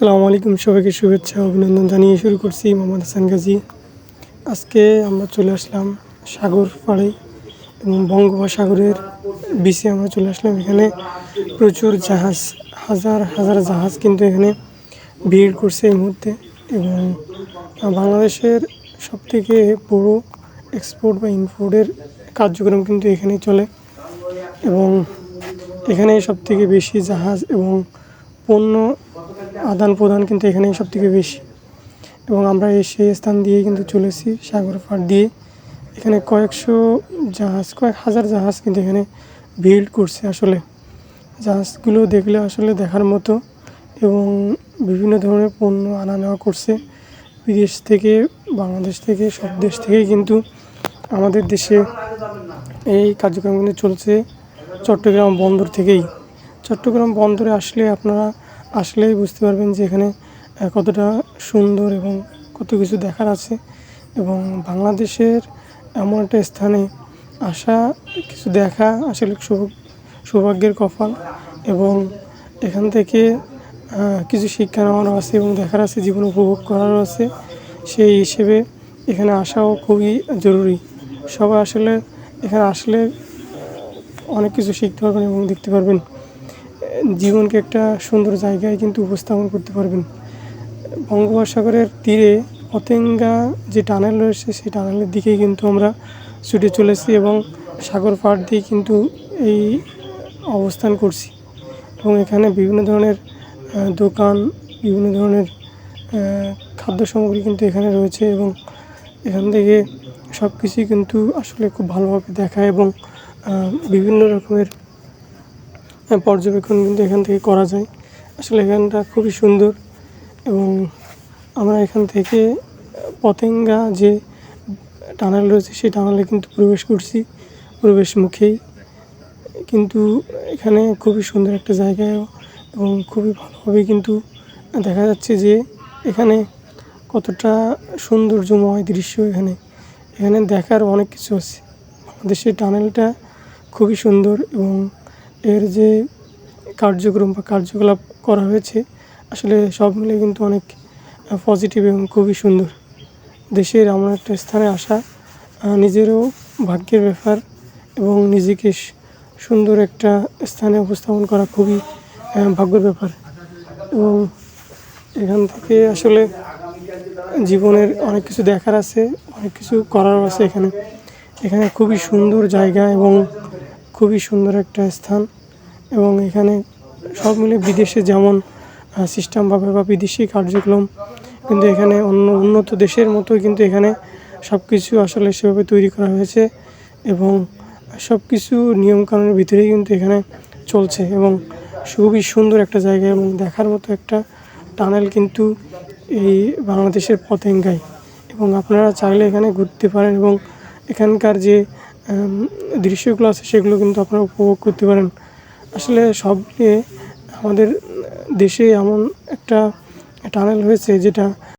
আসসালামু আলাইকুম, সবাইকে শুভেচ্ছা অভিনন্দন জানিয়ে শুরু করছি মোহাম্মদ হাসান গাজী। আজকে আমরা চলে আসলাম সাগর পাড়ে এবং বঙ্গোপসাগরের বিচে আমরা চলে আসলাম। এখানে প্রচুর জাহাজ, হাজার হাজার জাহাজ কিন্তু এখানে ভিড় করছে এই মুহূর্তে এবং বাংলাদেশের সবথেকে বড় এক্সপোর্ট বা ইম্পোর্টের কার্যক্রম কিন্তু এখানেই চলে এবং এখানে সব থেকে বেশি জাহাজ এবং পণ্য আদান প্রদান কিন্তু এখানেই সব থেকে বেশি। এবং আমরা এই সেই স্থান দিয়ে কিন্তু চলেছি সাগর পাড় দিয়ে। এখানে কয়েকশো জাহাজ, কয়েক হাজার জাহাজ কিন্তু এখানে ভিড় করছে আসলে। জাহাজগুলো দেখলে আসলে দেখার মতো এবং বিভিন্ন ধরনের পণ্য আনা নেওয়া করছে। বিদেশ থেকে, বাংলাদেশ থেকে, সব দেশ থেকেই কিন্তু আমাদের দেশে এই কার্যক্রম কিন্তু চলছে চট্টগ্রাম বন্দর থেকেই। চট্টগ্রাম বন্দরে আসলে আপনারা আসলেই বুঝতে পারবেন যে এখানে কতটা সুন্দর এবং কত কিছু দেখার আছে এবং বাংলাদেশের এমন একটা স্থানে আসা, কিছু দেখা আসলে সৌভাগ্য সৌভাগ্যের কপাল এবং এখান থেকে কিছু শিক্ষা নেওয়ারও আছে এবং দেখার আছে, জীবন উপভোগ করারও আছে। সেই হিসেবে এখানে আসাও খুবই জরুরি। সবাই আসলে এখানে আসলে অনেক কিছু শিখতে পারবেন এবং দেখতে পারবেন। জীবনকে একটা সুন্দর জায়গায় কিন্তু উপস্থাপন করতে পারবেন। বঙ্গোপসাগরের তীরে পতেঙ্গা যে টানেল রয়েছে, সেই টানেলের দিকেই কিন্তু আমরা ছুটে চলেছি এবং সাগর পাড় দিয়ে কিন্তু এই অবস্থান করছি। এবং এখানে বিভিন্ন ধরনের দোকান, বিভিন্ন ধরনের খাদ্য সামগ্রী কিন্তু এখানে রয়েছে এবং এখান থেকে সব কিছুই কিন্তু আসলে খুব ভালোভাবে দেখা এবং বিভিন্ন রকমের পর্যবেক্ষণ কিন্তু এখান থেকে করা যায়। আসলে এখানটা খুবই সুন্দর এবং আমরা এখান থেকে পতেঙ্গা যে টানেল রয়েছে, সেই টানেলে কিন্তু প্রবেশ করছি, প্রবেশ মুখেই। কিন্তু এখানে খুবই সুন্দর একটা জায়গা এবং খুবই ভালোভাবে কিন্তু দেখা যাচ্ছে যে এখানে কতটা সৌন্দর্যময় দৃশ্য এখানে। এখানে দেখার অনেক কিছু আছে। বাংলাদেশের টানেলটা খুবই সুন্দর এবং এর যে কার্যক্রম বা কার্যকলাপ করা হয়েছে, আসলে সব মিলে কিন্তু অনেক পজিটিভ এবং খুবই সুন্দর। দেশের এমন একটা স্থানে আসা নিজেরও ভাগ্যের ব্যাপার এবং নিজেকে সুন্দর একটা স্থানে উপস্থাপন করা খুবই ভাগ্যের ব্যাপার। এবং এখান থেকে আসলে জীবনের অনেক কিছু দেখার আছে, অনেক কিছু করার আছে এখানে। এখানে খুবই সুন্দর জায়গা এবং খুবই সুন্দর একটা স্থান এবং এখানে সব মিলে বিদেশে যেমন সিস্টেম ভাবে বা বিদেশি কার্যক্রম, কিন্তু এখানে অন্য উন্নত দেশের মতো কিন্তু এখানে সব কিছু আসলে সেভাবে তৈরি করা হয়েছে এবং সব কিছু নিয়মকানুনের ভিতরেই কিন্তু এখানে চলছে এবং খুবই সুন্দর একটা জায়গা এবং দেখার মতো একটা টানেল কিন্তু এই বাংলাদেশের পতেঙ্গায় এবং আপনারা চাইলে এখানে ঘুরতে পারেন এবং এখানকার যে দৃশ্যগুলো আছে, সেগুলো কিন্তু আপনারা উপভোগ করতে পারেন। আসলে সব নিয়ে আমাদের দেশে এমন একটা টানেল হয়েছে যেটা